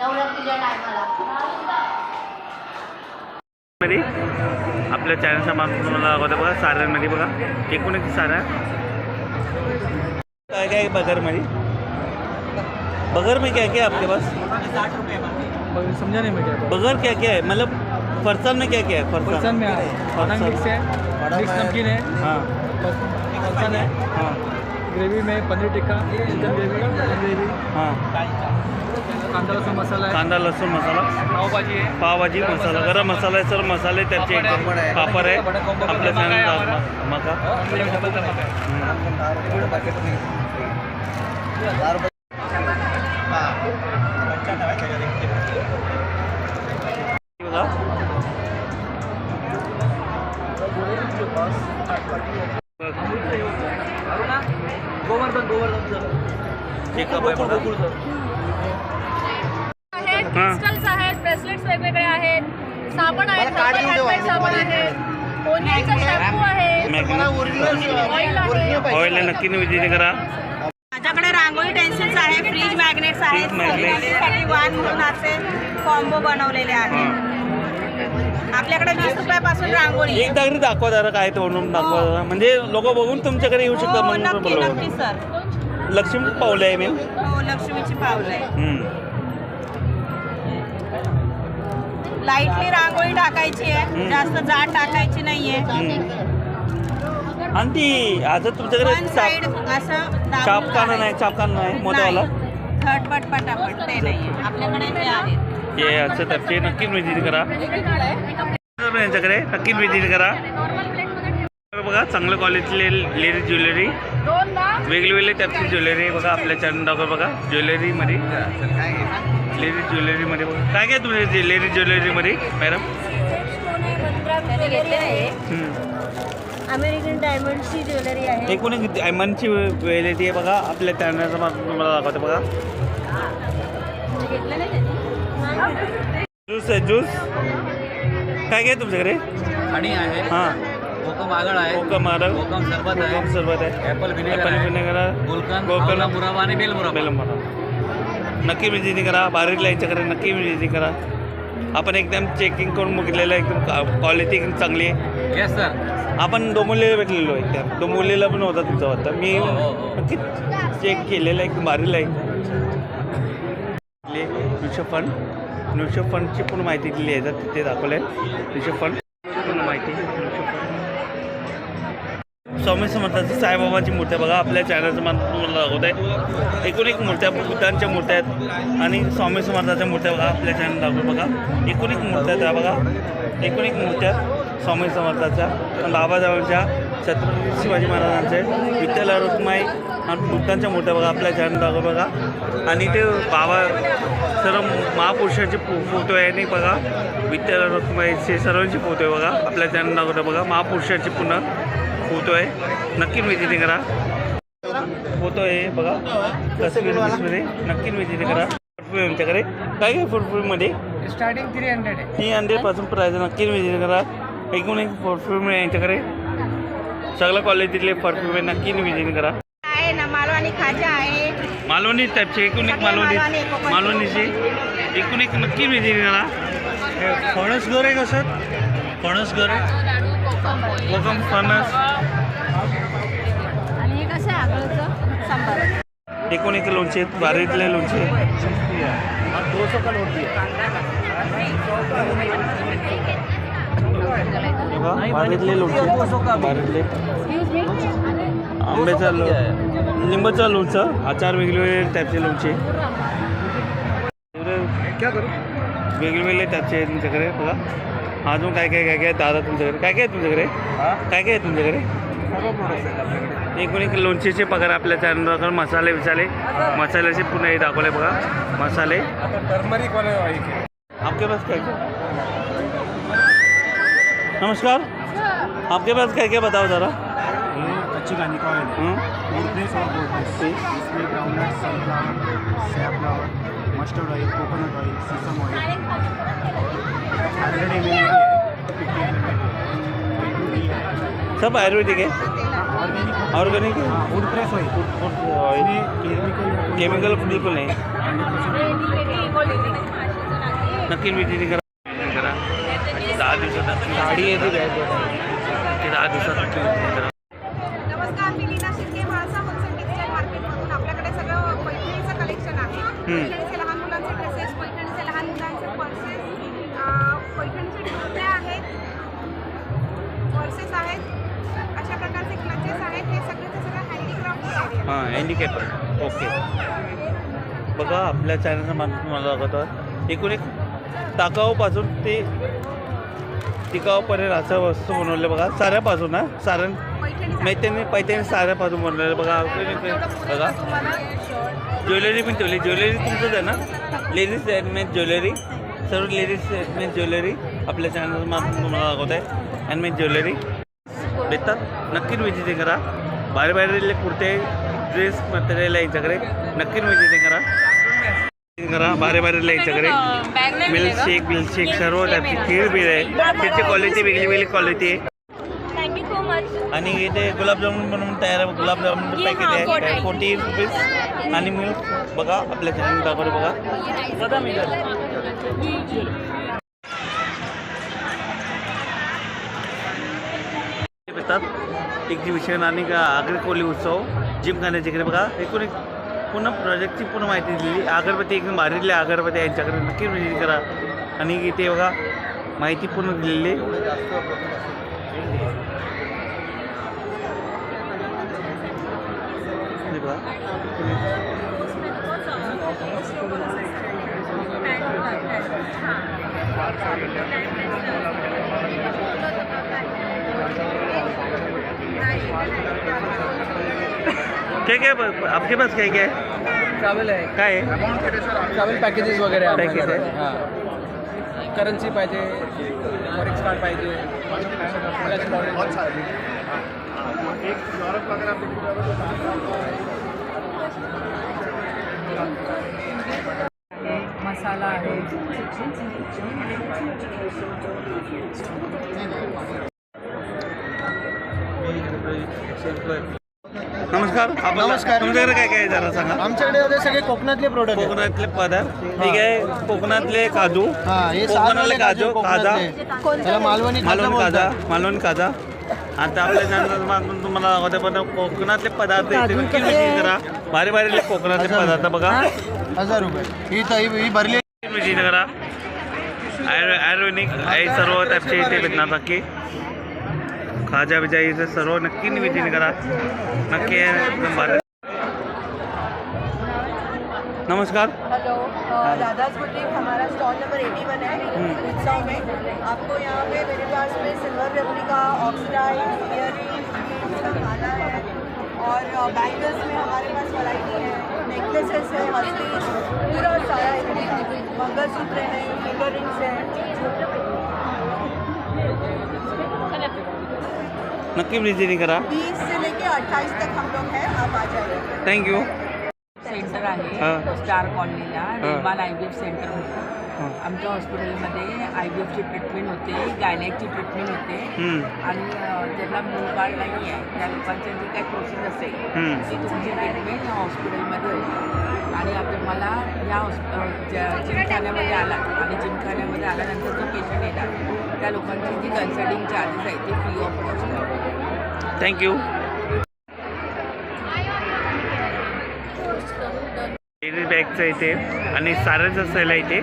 नवरात्रीच्या टायमाला. मध्ये आपल्या चॅनलच्या मार्फत तुम्हाला दाखवतो बघा साऱ्यांमध्ये बघा. एकूण एक साऱ्या काय काय बगरमध्ये? बगर में क्या क्या है आपके पास समझा नहीं मैं बगर क्या क्या है मतलब फरसान में क्या क्या है फरसान फरसान में है फरसान। मिक्स है मिक्स नमकीन है. हाँ फरसान है हाँ. ग्रेवी में paneer tikka chicken gravy gravy हाँ. कांदा लसूण मसाला है कांदा लसूण मसाला. पाव भाजी है पावभाजी मसाला. गरम मसाला आहे सर. मसाले त्याचे एकदम पापड आहे. आपल्या चॅनल मका. डबल धमाका है. बघा गोवर्धन गोवर्धन चेकअप आहे बघा. आहेत साबण आहेत हर्बल हँडमेड साबण आहेत ओनियनचा शॅम्पू आहे. ऑइल आहे. नक्की विजिट करा. माझ्याकडे रांगोळी टेन्सिल्स आहे फ्रीज मॅग्नेट्स आहेत फ्रीज मॅग्नेट्स. साठी वान म्हणून असे कॉम्बो बनवलेले आहेत. आपल्याकडे वीस रुपयापासून रांगोळी. आहे. एकदा तरी दाखवा जरा काय तोडून दाखवा जरा. म्हणजे लोक बघून तुमच्याकडे येऊ शकतात हो म्हणून नक्की बोललो नक्की सर. लक्ष्मी पावले आहे मी हो लक्ष्मीची पावलं. आहे. लाईटली रांगोळी टाकायची आहे. जास्त जाड टाकायची नाहीये. आणि ती तुमच्याकडे वन साइड चाप असं दाबून चापकाना नाही चापकाना नाही मोठ्यावाला थटपट पटापट ते नाहीये. आपल्याकडे ते ते तर ते नक्की विजिट करा. यांच्याकडे नक्की विजिट करा. बघा चांगल्या क्वालिटीले लेडीज ज्वेलरी. दोनदा वेगवेगळे टाईपची ज्वेलरी आहे बघा आपल्या चॅनलवर बघा ज्वेलरीमध्ये. लेडीज़ ज्वेलरीमध्ये बघा काय काय तुमच्या लेडीज़ ज्वेलरीमध्ये मॅडम? त्याने हम्म. अमेरिकन डायमंडची ज्वेलरी आहे. एकूण एक डायमंडची व्हॅलिटी आहे बघा. आपल्या मार्फत तुम्हाला दाखवतो बघा. ज्यूस आहे ज्यूस. काय काय तुमच्याकडे? आणि आहे. हाँ. कोकम आगळ आहे. कोकम कोकम सरबत आहे. कोकम सरबत आहे. Apple Apple. गुलकंद मुराबा आणि बेल मुराबा बेलम नक्की विजिट करा. बारीक यांच्याकडे नक्की विजिट करा. आपण एकदम चेकिंग करून बघितलेलं आहे. एकदम क्वालिटी एकदम चांगली आहे. येस सर आपण डोंबिवलीला भेटलेलो आहे. त्या डोंबिवलीला पण होता तुमचा वाटतं. मी हो, हो, हो. नक्की चेक केलेलं आहे. एकदम भारीला आहे म्युच्युअल फंड. म्युच्युअल फंडची पूर्ण माहिती दिली आहे. तर तिथे दाखवलं आहे म्युच्युअल फंड. पूर्ण माहिती म्युच्युअल स्वामी समर्थाची साईबाबाची मूर्त्या बघा आपल्या चॅनलचं मान तुम्हाला दाखवत आहे एकूण एक मूर्त्या बुद्धांच्या मूर्त्या आहेत. आणि स्वामी समर्थाच्या मूर्त्या बघा आपल्या चॅनल दाखवत बघा एकूण एक मूर्त्या त्या बघा एकूण एक मूर्त्या स्वामी समर्थाच्या आणि बाबासाहेबांच्या छत्रपती शिवाजी महाराजांचे विठ्ठल रुक्माई आणि बुद्धांच्या मूर्त्या बघा आपल्या चॅनल दाखवत बघा आणि ते बाबा सर्व महापुरुषाचे फोटो आहे. आणि बघा विठ्ठल रुक्माईचे सर्वांचे फोटो आहे. बघा आपल्या चॅनल दाखवतो बघा महापुरुषाचे पुन्हा फोटो आहे. नक्की विजिट करा. फोटो आहे बघा. कसं मध्ये नक्की विजिट करा. फुटफुल आमच्याकडे. काय काय फुटफुलमध्ये स्टार्टिंग थ्री हंड्रेड आहे. थ्री हंड्रेडपासून प्राईज आहे. नक्की विजिट करा. एकूण एक फुटफुल मिळेल यांच्याकडे सगळ्या क्वालिटीतले फुटफुल आहे. नक्की विजिट करा. आहे ना मालवानी खाजा आहे. मालवणी टाईपचे एकूण एक मालवणी मालवणी. मालवणीचे. एकूण एक नक्की विजिट करा. फणस घर आहे कसं फणस घर आहे. कोकम फणस आणि हे कसं आहे आगळचं सांबार. एकूण एक लोणचे आहेत, बारीतले लोणचे हे बारीतले लोणचे बारीतले आंब्याचा लो लिंबाचा लोणचं आचार वेगवेगळे टाईपचे लोणचे क्या करू? वेगवेगळे टाईपचे आहेत तुमच्याकडे बघा। अजून काय काय काय काय दादा तुमच्याकडे? काय काय आहे तुमच्याकडे? काय काय आहे तुमच्याकडे एकूण एक लोणचेचे पगार आपल्या चॅनलवर मसाले विसाले मसाल्याचे पुन्हा हे दाखवले बघा. मसाले. टर्मरिक आहे आपके पास क्या क्या? नमस्कार. आपके पास क्या क्या बताओ जरा? कच्ची गानी का ऑयल हं? वुडनेस और बोटनेस इसमें groundnut sunflower safflower mustard oil coconut oil sesame oil hundred M L सब आयुर्वेदिक है ऑर्गॅनिक वूड प्रेस होईल. केमिकल बिलकुल नाही नक्की विजिट करा. करा. दहा दिवसात गाडी येते दहा दिवसात नक्की करा. नमस्कार मी लीना शिंदे म्हाळसा होलसेल टेक्सटाईल मार्केटमधून आपल्याकडे सगळं पैठणीचं कलेक्शन आहे. पैठणीचे लहान मुलांचे ड्रेसेस पैठणीचे लहान मुलांचे पर्सेस पैठणीचे टिकल्या आहेत पर्सेस आहेत. हां हँडिकॅपर ओके बघा आपल्या चॅनलचा माणूस तुम्हाला दाखवतो एकूण एक टाकावपासून ते टिकाऊपर्यंत असं वस्तू बनवले बघा. साऱ्यापासून ना सारण पैठणीचं मैत्रिणी साऱ्यापासून बनवलेलं बघा. बघा. ज्वेलरी पण ठेवली. ज्वेलरी तुमचंच आहे ना? लेडीज हँडमेड ज्वेलरी सर्व लेडीज हँडमेड ज्वेलरी आपल्या चॅनल तुम्हाला दाखवत आहे. हँडमेड ज्वेलरी भेटतात नक्कीच विजिटिंग करा. बाहेर बाहेर कुर्ते ड्रेस मटेरियल आहे यांच्याकडे. नक्कीच विजिटिंग करा. करा. बाहेर बाहेर यांच्याकडे. मिल्कशेक मिल्कशेक सर्व टाईपची खीर बीळ आहे. खीरची क्वालिटी वेगळी वेगळी क्वालिटी आहे. थँक्यू सो मच आणि इथे गुलाबजामुन बनवून तयार गुलाबजामुन पॅकेट आहे. फोर्टी. रुपीज. आणि मिल्क बघा आपल्या चॅनल दाखवले बघा. बघा मी भेटतात एक्झिबिशन आणि आगरी कोली उत्सव. जिमखान्याच्या इकडे बघा. एकूण एक पूर्ण प्रोजेक्टची पूर्ण माहिती दिली अगरबत्ती एकदम भारीतल्या अगरबत्ती यांच्याकडे. नक्की विजिट करा. आणि इथे बघा माहिती पूर्ण दिलेली. बघा. क्या क्या है आपके पास क्या क्या है? ट्रॅव्हल आहे काय आहे? ट्रॅव्हल पॅकेजेस वगैरे आहे Package आहे. आपल्याकडे. हाँ. करन्सी पाहिजे फॉरेक्स कार्ड पाहिजे मसाला आहे. नमस्कार. आपण- नमस्कार. तुमच्याकडे काय काय आहे जरा सांगा. आमच्याकडे होते सगळे कोकणातले प्रोडक्ट आहेत. कोकणातले पदार्थ. ठीक आहे. कोकणातले काजू. हा हे कोकणातले काजू काजा कोकणातले. त्याला मालवणी मालवण काजा बोलतात. मालवण काजा. आता आपल्या मागून तुम्हाला दाखवते पण कोकणातले पदार्थ इथे नक्की विजिट करा. भारी भारी कोकणातले पदार्थ बघा. हजार रुपये. ही ताई ही भरली विजिट करा. आयुर आयुर्वेदिक हे सर्व टाईपचे इथे भेटणार नक्की खाजा बिजा इथे सर्व नक्की विज़िट करा नक्की भारी नमस्कार। हेलो दादाज बुटीक हमारा स्टॉल नंबर 81 है उत्सव में। आपको यहाँ पे मेरे पास में सिल्वर रेप्लिका ऑक्सीडाइज इसका माला है। और बैंगल्स में हमारे पास वैरायटी है। नेकलेसेस है हल्दी पूरा सारा है। मंगलसूत्र है फिंगर रिंग्स है। नक्की विजिट करा. बीस से लेके अट्ठाईस तक हम लोग हैं आप आ जाइए। थँक्यू सेंटर हा. आहे star कॉलनीला Nirmal I B F centre होतं. आमच्या हॉस्पिटलमध्ये आय बी एफची ट्रीटमेंट होते गायनॅकची ट्रीटमेंट होते. आणि अ, ज्यांना मूलबाळ नाही आहे त्या लोकांची जी काही प्रोसेस असेल हम्म. ती तुमची ट्रीटमेंट या हॉस्पिटलमध्ये होते आणि आता मला या हॉस्प अ, ज्या जिमखान्यामध्ये आला आणि जिमखान्यामध्ये आल्यानंतर जो पेशंट येणार त्या लोकांची जी कन्सल्टिंग चार्जेस आहेत ते फ्री ऑफ कॉस्ट आहे. थँक्यू लेडीज बॅगचं इथे आणि साऱ्याचं सेल आहे इथे.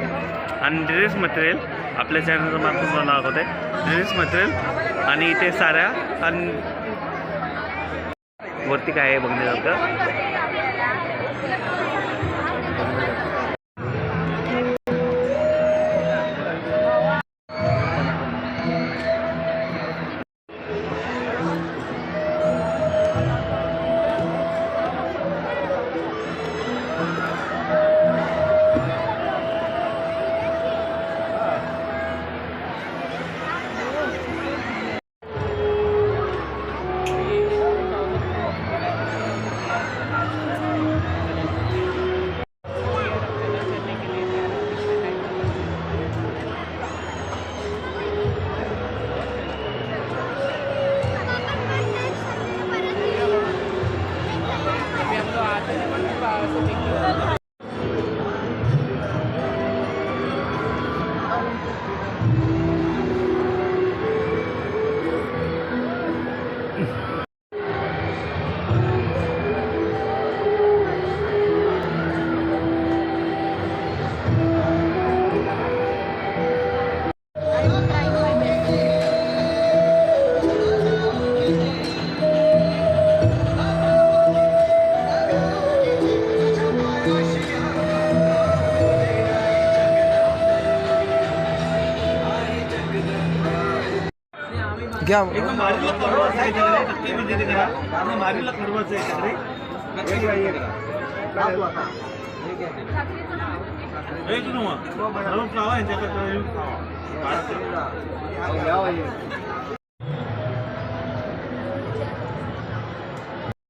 आणि ड्रेस मटेरियल आपल्या चॅनलचं मार्फत मला दाखवत आहे ड्रेस मटेरियल आणि इथे साऱ्या आणि वरती काय आहे बघण्यासारखं? घ्या आहे. नक्की करा. एक नवा. यांच्याकडे. खावा.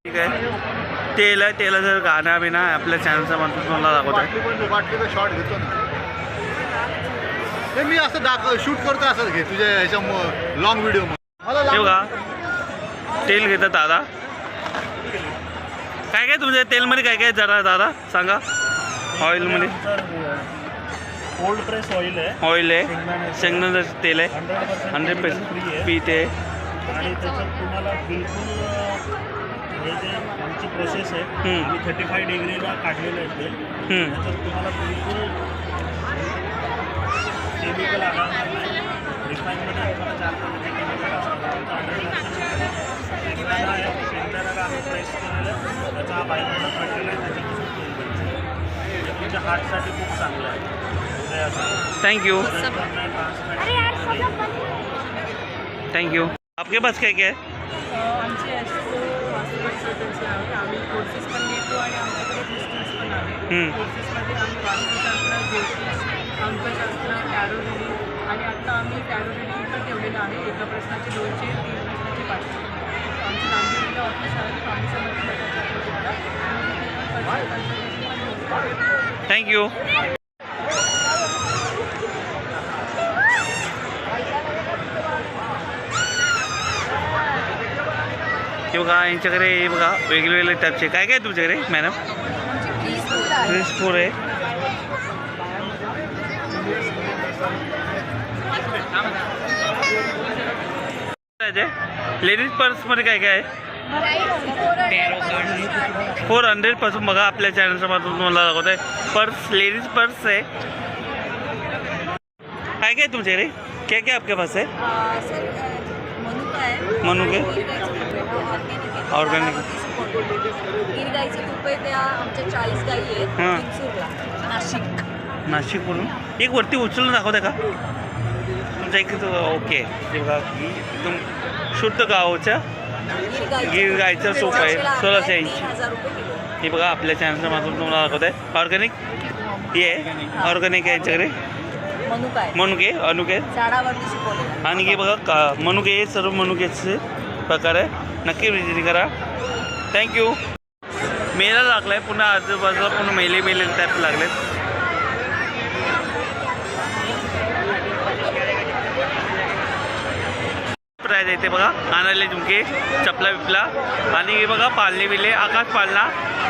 ठीक आहे तेल आहे तेलाचं गाणं बिना आपल्या चॅनलचा माणूस मला दाखवत आहे बाटलीचा शॉट घेतो ना ते मी असं दाखव शूट करतो असं घे तुझ्या ह्याच्या लॉंग व्हिडिओ हे बघा. तेल घेतात दादा. काय काय तुमच्या तेलमध्ये काय काय जरा दादा? सांगा. ऑइलमध्ये. कोल्ड प्रेस ऑइल आहे. ऑइल आहे. शेंगदाण्याचं. तेल आहे. हंड्रेड पर्सेंट पीठ आहे. आणि त्याच्यात तुम्हाला बिलकुल हे आमची प्रोसेस आहे हम्म. आम्ही थर्टी फाय डिग्रीला काढलेलं आहे तेल. हम्म. त्याच्यात तुम्हाला बिलकुल केमिकल आढळणार नाही. रिफाईनमध्ये तुम्हाला चार प्रकारचे केमिकल असतात शेंगदाणा आहे शेंगदाण्याला आम्ही प्रेस केलेलं आहे त्याचा हा बाय प्रोडक्ट मटेरियल आहे त्याच्यापासून तेल बनतं. ते तुमच्या हार्टसाठी खूप चांगलं आहे हृदयासाठी. Thank you transplant thank you आपके पास काय काय आहे आमचे ॲस्ट्रो हॉस्पिटलचे आहे आम्ही कोर्सेस पण घेतो आणि आमच्याकडे डिस्टन्स पण आहे हम्म. कोर्सेसमध्ये आम्ही वास्तुशास्त्र ज्योतिष अंकशास्त्र टॅरो रिडिंग आणि आत्ता आम्ही टॅरो रिडिंग पण ठेवलेलं आहे एका प्रश्नाचे दोनशे तीन प्रश्नाचे पाचशे आमचं नांदेडला ऑफिस आहे स्वामी समर्थ मठाच्या अपोजिटला आणि तिथे पण personal consultation पण होतं. थँक्यू हे बघा यांच्याकडे हे बघा वेगवेगळे टाईपचे काय काय तुमच्याकडे मॅडम फ्रीज फोर आहे. लेडीज पर्समध्ये काय काय आहे? फोर हंड्रेडपासून बघा आपल्या चॅनलच्या माध्यमातून मला दाखवत आहे पर्स लेडीज पर्स आहे काय काय तुमच्याकडे क्या क्या आपके पास है आहे? मनुके ऑर्गॅनिक ऑर्गॅनिक गिर गाईचे तूप आहे. त्या आमच्या चाळीस गाई आहेत हां. चिंचूरला नाशिक. नाशिकवरून? एक वरती उचलून दाखवता का? तुमच्या ओके. ते बघा एकदम शुद्ध गावच्या गिर गाईचं तूप आहे, सोळाशे ऐंशी. हे बघा आपल्या चॅनलच्या माध्यमातून तुम्हाला दाखवत आहे. ऑर्गॅनिक हे आहे. ऑर्गॅनिक आहे यांच्याकडे. मनुका अनुके. आणि हे बघा का मनुके हे सर्व मनुकेचे प्रकार आहे. नक्की विजिट करा. थँक्यू मेला लागला आहे पुन्हा आजूबाजूला पुन्हा मेले मेले टाईप लागलेत. प्राईज आहे ते बघा. आणायला झुमके चपला बिपला. आणि हे बघा पालणे मिळले आकाश पालना.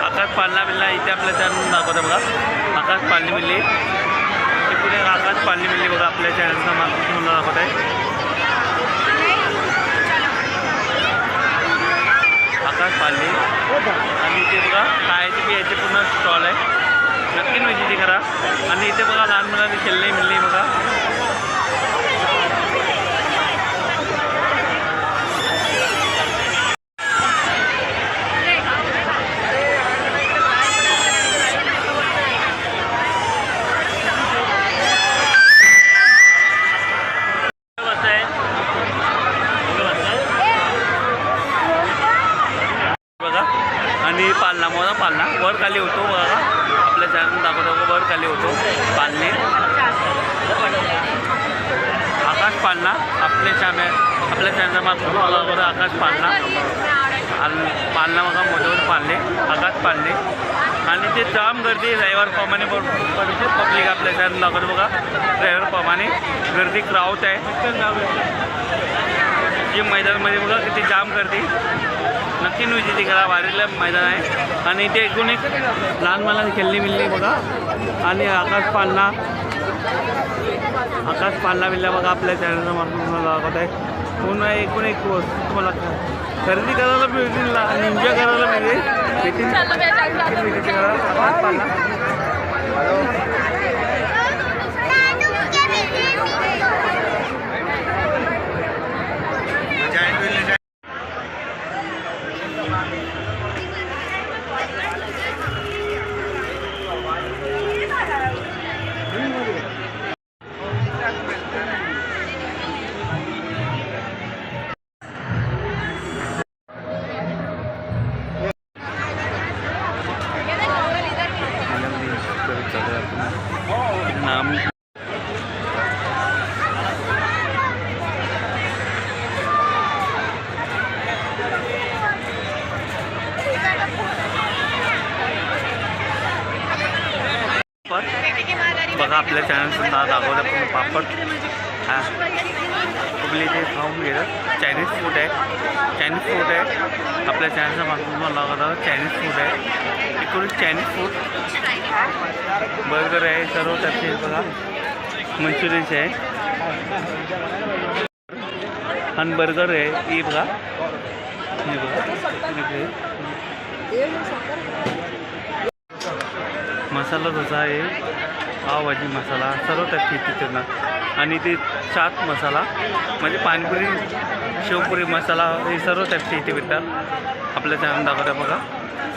आकाश पालना बिल्ला इथे आपल्या चॅनल दाखवतं बघा. आकाश पालणे बिल्ले. हे पुढे आकाश पालणे बिल्ले बघा आपल्या चॅनलचा म्हणून दाखवत आहे. आकाश पालणे आणि इथे बघा खायचे पियाचे पूर्ण स्टॉल आहे. नक्की विजिट करा आणि इथे बघा लहान मुलांनी खेळणे मिळणे बघा. पाळले आणि ते जाम गर्दी रविवार प्रमाणे पडते पब्लिक आपल्या चॅनल दाखवतो बघा. रविवार प्रमाणे गर्दी क्राऊत आहे. जे मैदानामध्ये बघा किती जाम गर्दी. नक्की विजिट करा. वारीला मैदान आहे. आणि इथे एकूण एक लहान मुलांनी खेळणी मिळली बघा. आणि आकाश पालना आकाश पालना बिल्ला बघा आपल्या चॅनलचा मार्फत दाखवत आहे. पुन्हा एकूण एक तुम्हाला खरेदी करायला मिळतील आणि एन्जॉय करायला मिळेल. भेटेल आपल्या चॅनल दाखवलं पण पापड. हा. तुम्ही ते खाऊन गेलं चायनीज फूड आहे. चायनीज फूड आहे. आपल्या चॅनलचा मागून मला दाखवलं चायनीज फूड आहे. एकूण चायनीज फूड बर्गर आहे सर्व त्याचे बघा. मंचुरियन्स आहे. आणि बर्गर आहे. ही बघा. हे बघा. मसाला डोसा आहे. पावभाजी मसाला सर्व त्याची तिथे ना. आणि ते चाट मसाला म्हणजे पाणीपुरी शेवपुरी मसाला हे सर्व त्याचे इथे भेटतात आपल्या चॅनल दाखवतात बघा.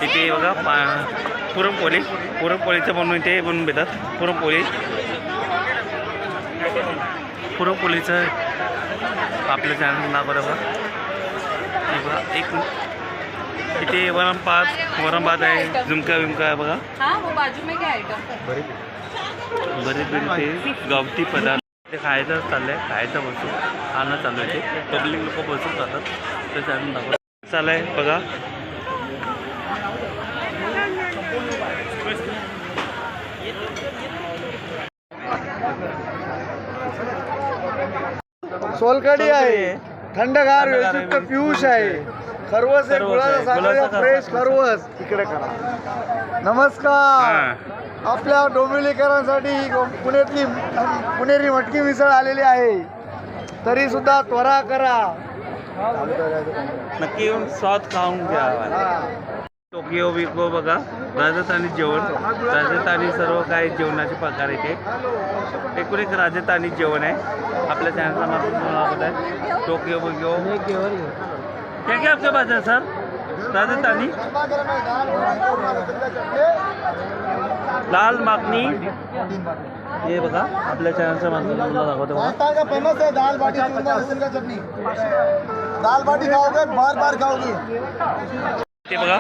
इथे बघा पा पुरणपोळी. पुरणपोळीचं बनवून इथे बनवून भेटतात पुरणपोळी. पुरणपोळीचं आपल्या चॅनल दाखवतात बघा. हे बघा एक इथे वरण भात वरण भात आहे झुमका विमका आहे बघा. बरेच ते गावठी पदार्थ ते खायचं चाललंय खायचं वस्तू खाणं चालू आहे ते. पब्लिक लोक बसून जातात त्याच्या आम्ही दाखवत चालू आहे. बघा सोलकडी आहे थंडगार पियुष आहे. खरवस आहे गुळाचा फ्रेश. खरवस. इकडे करा. नमस्कार. आपल्या डोंबिवलीकरांसाठी पुण्यातली पुणेरी मटकी मिसळ आलेली आहे. तरी सुद्धा त्वरा करा. नक्की येऊन स्वाद खाऊन घ्या. हा. टोकियो बिको बघा. राजस्थानी जेवण. राजस्थानी सर्व काही जेवणाचे प्रकार इथे एकूण एक राजस्थानी जेवण आहे. आपल्या चॅनलचा दाखवत आहे टोकियो बिको क्या क्या आपके पास है सर? राजस्थानी लाल मागणी हे बघा आपल्या चॅनलच्या माध्यमातून दाखवतो राजस्थान का फ़ेमस है दाल बाटी चूरमा लहसुन का चटनी दाल बाटी खाओगे बार बार खाओगे ते बघा.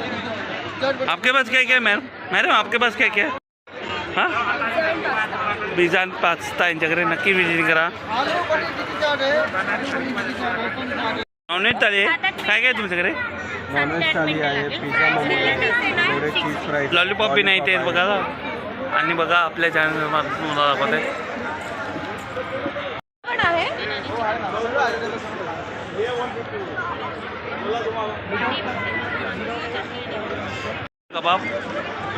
आपके पास क्या क्या है मैम मॅडम आपके पास क्या क्या है? आणि पास्ता यांच्याकडे नक्की विज़िट करा. नॉनव्हेज थाली आहे काय काय तुमच्याकडे? नॉनव्हेज थाली आहे pizza momo cheese fry lollipop बी नाही ते बघा. आणि बघा आपल्या चॅनल मला दाखवत. आहे. कबाब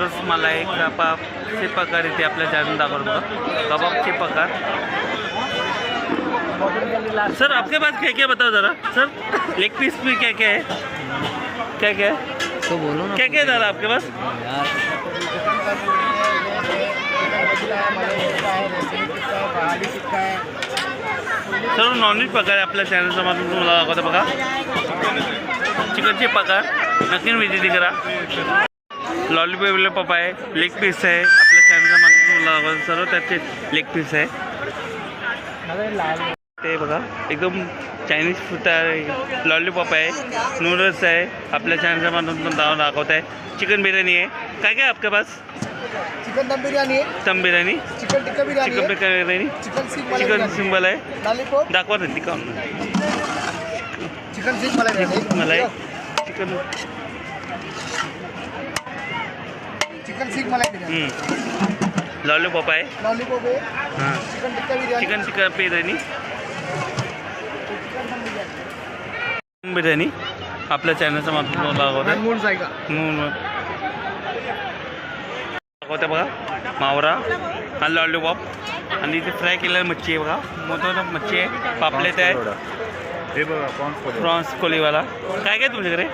रसमलाई कबाब चे प्रकार इथे आपल्या चॅनल दाखवत बघा. कबाबचे प्रकार सर आपके पास क्या क्या बताओ ज़रा। सर लेग पीस में क्या क्या है? क्या क्या है? तो बोलो ना क्या क्या है दादा आपके पास? सर्व नॉनव्हेज प्रकार आहे आपल्या चॅनलच्या माध्यमातून तुम्हाला दाखवतो बघा चिकनचे प्रकार नक्की विज़िट करा। लॉलीपॉप लॉलीपॉप आहे लेग पीस आहे आपल्या चॅनलच्या माध्यमातून तुम्हाला दाखवतो सर्व त्याचे लेग पीस आहे ते बघा एकदम चायनीज फ़ूड आहे. लॉलीपॉप आहे नूडल्स आहे आपल्या चॅनलच्या माध्यमातून दाव दाखवत आहे चिकन बिर्याणी आहे. काय काय आपके पास? चिकन दम बिर्याणी आहे. दम बिर्याणी चिकन टिक्का बिर्याणी चिकन आहे. बिर्याणी चिकन चिकन सिंबल आहे. लॉलीपॉप दाखवा ना ती चिकन सीख मलाई मलाई. चिकन चिकन सीख मलाई लॉलीपॉप आहे. लॉलीपॉप आहे. हाँ. चिकन टिक्का बिर्याणी चिकन टिक्का बिर्याणी बिर्याणी आपल्या चॅनलच्या माध्यमातून दाखवत बघा मावरा हा लॉलीपॉप आणि इथे फ्राय केलेली मच्छी आहे बघा. मोठं मच्छी आहे. पापलेट आहे. हे बघा प्रॉन्स कोलीवाला काय काय तुमच्याकडे?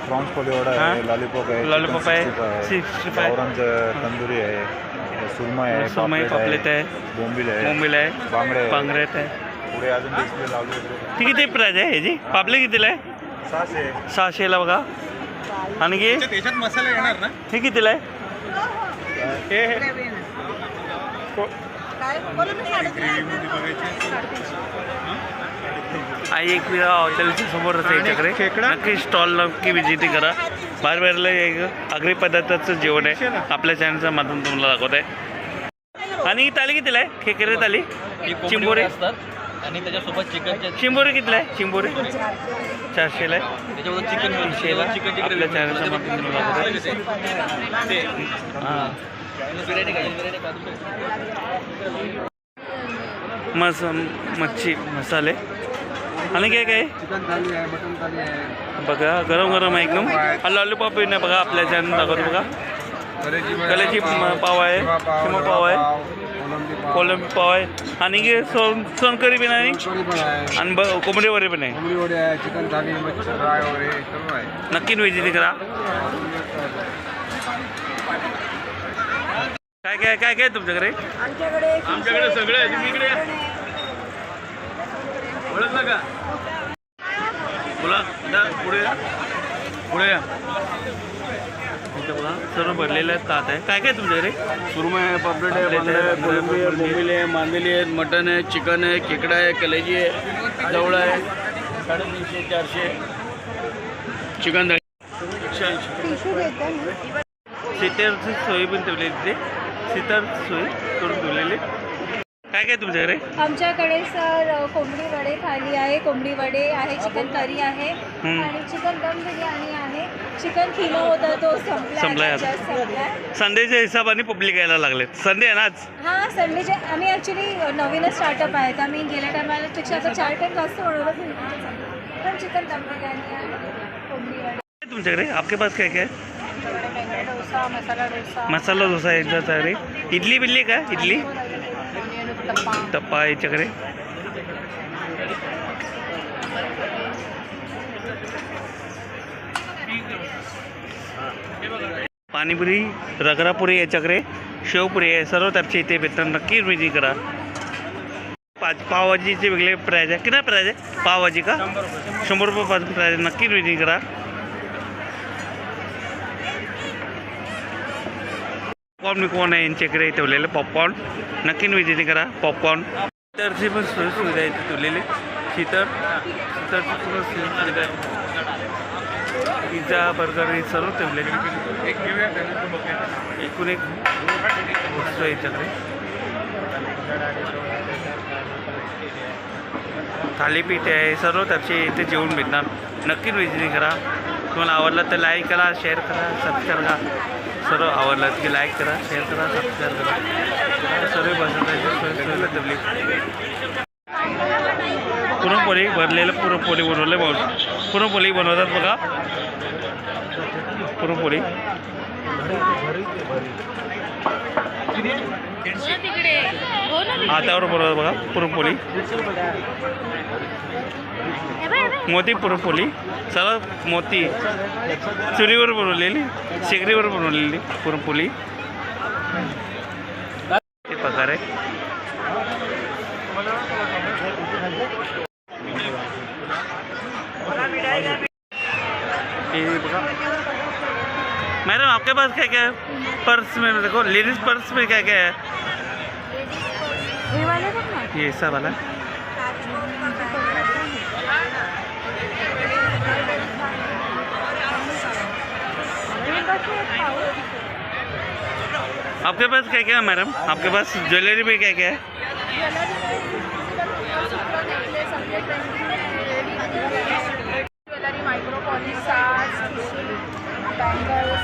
प्रॉन्स हां. आहे लॉलीपॉप आहे लॉलीपॉप आहे, सिक्स्टी फाय. तंदुरी आहे सुरमई आहे सुरमई पापलेट आहे बोंबील आहे मुंबईला आहे बांगडे आहे. बांगरेट आहे पुढे अजून डिस्प्ले लावले वगैरे. ती किती प्राईज आहे ह्याची? पापले कितीला आहे? सहाशे सहाशेला बघा. आणखी त्याच्यात मसाला येणार ना? हे कितीला आहे? हे हे. आई एक वेळा हॉटेलच्या समोरच आहे याच्याकडे नक्की स्टॉल नक्की विजिट करा. बाहेर बाहेरला एक आगरी पदार्थाचं जेवण आहे. आपल्या चॅनलच्या माध्यमातून तुम्हाला दाखवत आहे आणि ही थाली कितीला आहे? खेकडे थाली? चिंबोरी. असतात. आणि त्याच्यासोबत चिकनचे चिंबोरी कितीला आहे? चिंबोरी. चारशेला आहे. त्याच्याबरोबर चिकन दोनशेला चिकनची आपल्या माध्यमातून हां. का मस मच्छी मसाले. आणि काय काय? चिकन बघा गरम गरम आहे एकदम. हा लॉलीपॉप आहे ना बघा आपल्या चॅनल दाखवतो बघा. कलेची म- पाव आहे. किंवा पाव आहे. कोलंबी पाव आहे. आणि हे सोन सोनकरी पण आहे. आणि ब कोंबडी वगैरे पण आहे कोंबडी वडे आहे चिकन थाली मच्छी फ्राय वगैरे सर्व आहे. नक्की विजिट करा. काय काय काय काय आहे तुमच्याकडे? आमच्याकडे सगळं आहे. तुम्ही इकडे या. ओळखलं का? बोला. पुढे या. पुढे या. इथं बघा सर्व भरलेलं आहे ताट आहे. काय काय तुमच्याकडे सुरमई आहे पापलेट आहे बांगडा आहे कोलंबी आहे बोंबिल आहे मांदेली आहे मटन आहे चिकन आहे खेकडा आहे कलेजी आहे जवळ आहे. साडेतीनशे चारशे. चिकन सीटरची सोय पण ठेवलेली तिथे. सीटर सोय करून ठेवलेली काय काय तुमच्याकडे आमच्याकडे सर कोंबडी वडे थाली आहे कोंबडी वडे आहे चिकन करी आहे. आणि चिकन दम बिर्याणी आहे. चिकन किलो होता तो संपला संपलाय आता. संपलाय. संडेच्या हिशोबाने पब्लिक यायला लागलेत. संडे आहे ना आज? हा संडेचे आम्ही ॲक्च्युली नवीनच स्टार्टअप आहेत. आम्ही गेल्या टायमालापेक्षा आता चार टाइम जास्त पण चिकन दम बिर्याणी आहे कोंबडी वडे. काय तुमच्याकडे? आपके पास काय काय? आहे? डोसा मसाला डोसा मसाला डोसा एकदा तयारी. इडली बिडली का? इडली? टप्पा याच्याकडे. पाणीपुरी रगरापुरी याच्याकडे शेवपुरी आहे सर्व त्याचे इथे भेटतात नक्की विजिट करा. पाच पावभाजीचे वेगळे प्राईज आहे. किती प्राईज आहे? पावभाजी का? शंभर रुपये पाच प्राईज आहे. नक्की विजिट करा. पॉपकॉर्न कोण आहे यांच्याकडे ठेवलेलं? पॉपकॉर्न नक्की विजिट करा. पॉपकॉर्न शीतरची पण सोय सुविधा आहे. ठेवलेली शीतर शीतरची सोय सुविधा आहे. पिझ्झा बर्गर हे सर्व ठेवले एकूण एक वस्तू आहे याच्याकडे. थालीपीठ आहे सर्व त्याचे इथे जेवण भेटणार. नक्की विजिट करा. तुम्हाला आवडलं तर लाईक करा शेअर करा सबस्क्राईब करा. सर्व आवडलं की लाईक करा शेअर करा सबस्क्राईब करा. सर्व बसण्याची सोय पुरणपोळी भरलेलं पुरणपोळी बनवलं बघ पुरणपोळी बनवतात बघा. पुरणपोळी. हो हातावर बनवतात बघा पुरणपोळी. मोती पुरणपोळी. सर्व मोती. चुलीवर बनवलेली शेगडीवर बनवलेली पुरणपोळी. प्रकारे मैडम आपके पास क्या क्या है? पर्स में देखो लेडीज़ पर्स में क्या क्या है? ये ऐसा वाला। आपके पास क्या क्या है मैडम? आपके पास ज्वेलरी में क्या क्या है? Jewellery micro bangles